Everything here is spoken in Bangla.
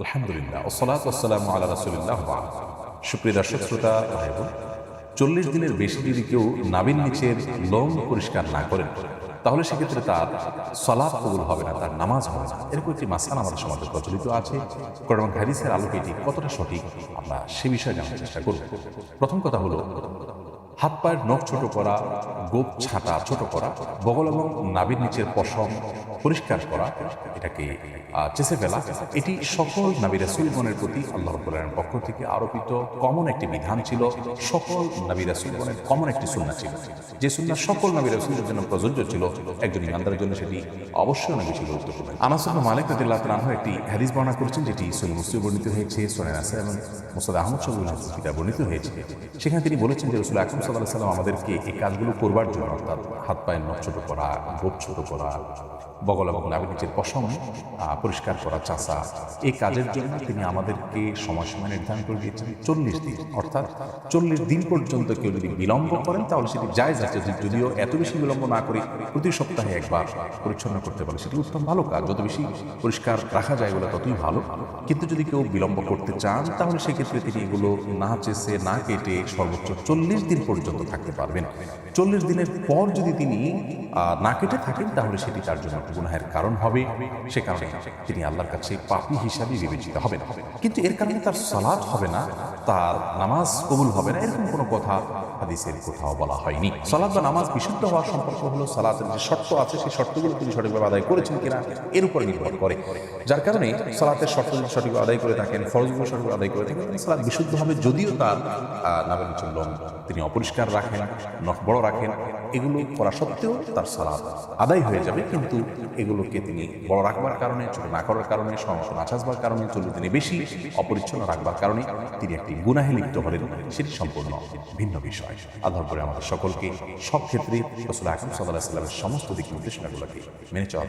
আলহামদুলিল্লাহ সুপ্রিয় দর্শক, শ্রোতা চল্লিশ দিনের বেশি যদি কেউ নাবিন নিচের লোম পরিষ্কার না করেন, তাহলে সেক্ষেত্রে তার সলাপ কবুল হবে না, তার নামাজ হবে না। এরকম একটি মাসান আমাদের সমাজে প্রচলিত আছে। কোরআন হাদিসের আলোকে এটি কতটা সঠিক, আমরা সে বিষয়ে জানার চেষ্টা করব। প্রথম কথা হলো হাত পায়ের নখ ছোট করা, গোপ ছাটা ছোট করা, বগল এবং নাবির নিচের পশম পরিষ্কার করা, এটাকে চেষে ফেলা, এটি সকল নাবি রাসুলগণের প্রতি আল্লাহ রব্বুল্লাহের পক্ষ থেকে আরোপিত কমন একটি বিধান ছিল, সকল নাবি রাসুলগণের কমন একটি সুন্না ছিল। যে সুন্না সকল নাবি রাসুলের জন্য প্রযোজ্য ছিল, একজন ইমানদারের জন্য সেটি অবশ্যই নবী ছিল গুরুত্বপূর্ণ আনাস ইবনে মালিক রাদিয়াল্লাহু তাআলা একটি হাদিস বর্ণনা করেছেন, যেটি সহিহ মুসলিম বর্ণিত হয়েছে সোনান আছে এবং মুসাদ আহমদ সাল্লাল্লাহু আলাইহি বর্ণিত হয়েছে। সেখানে তিনি বলেছেন যে রাসূল আকরাম আলাইহি সাল্লাম আমাদেরকে এই কাজগুলো করবার জন্য অর্থাৎ হাত পায়ের নখ ছোটো করা গোপ ছোট করা, বগল এবং নিচের পশম পরিষ্কার করা চাষা এই কাজের জন্য তিনি আমাদেরকে সময়সীমা নির্ধারণ করে দিয়েছেন চল্লিশ দিন। অর্থাৎ চল্লিশ দিন পর্যন্ত কেউ যদি বিলম্ব করেন, তাহলে সেটি জায়জ আছে। যে যদিও এত বেশি বিলম্ব না করে প্রতি সপ্তাহে একবার পরিচ্ছন্ন করতে পারে, সেটি উত্তম ভালো কাজ। যত বেশি পরিষ্কার রাখা যায় এগুলো ততই ভালো। কিন্তু যদি কেউ বিলম্ব করতে চান, তাহলে সেক্ষেত্রে তিনি এগুলো না চেষে না কেটে সর্বোচ্চ চল্লিশ দিন পর্যন্ত থাকতে পারবেন। চল্লিশ দিনের পর যদি তিনি না কেটে থাকেন, তাহলে সেটি তার জন্য গুনাহের কারণ হবে। সে কারণে তিনি আল্লাহর কাছে পাপী হিসাবে বিবেচিত হবেন। কিন্তু এর কারণে তার সালাদ হবে না, তার নামাজ কবুল হবে না, এরকম কোনো কথা হাদিসের কোথাও বলা হয়নি। সালাদ বা নামাজ বিশুদ্ধ হওয়ার সম্পর্ক হলো, সালাতের যে শর্ত আছে, সেই শর্তগুলো তিনি সঠিকভাবে আদায় করেছেন কিনা, এর উপরে নির্ভর করে। যার কারণে সালাতের শর্ত যদি সঠিকভাবে আদায় করে থাকেন, ফরজগুলো সঠিকভাবে আদায় করে থাকেন সালাদ বিশুদ্ধ হবে, যদিও তার নামের চলন তিনি অপরিষ্কার রাখেন, নখ বড় রাখেন, এগুলো করা সত্ত্বেও তার সালাদ আদায় হয়ে যাবে, কিন্তু এগুলোকে তিনি বড় রাখবার কারণে, ছোট না করার কারণে সমস্ত না চাষবার কারণে চলবে তিনি বেশি অপরিচ্ছন্ন রাখবার কারণে তিনি একটি গুনাহে লিপ্ত হলেন, সেটি সম্পূর্ণ ভিন্ন বিষয় আল্লাহ করে আমাদের সকলকে সব ক্ষেত্রে রসুল আকরম সাল্লাহ সাল্লামের সমস্ত দিক নির্দেশনাগুলোকে মেনে চলার।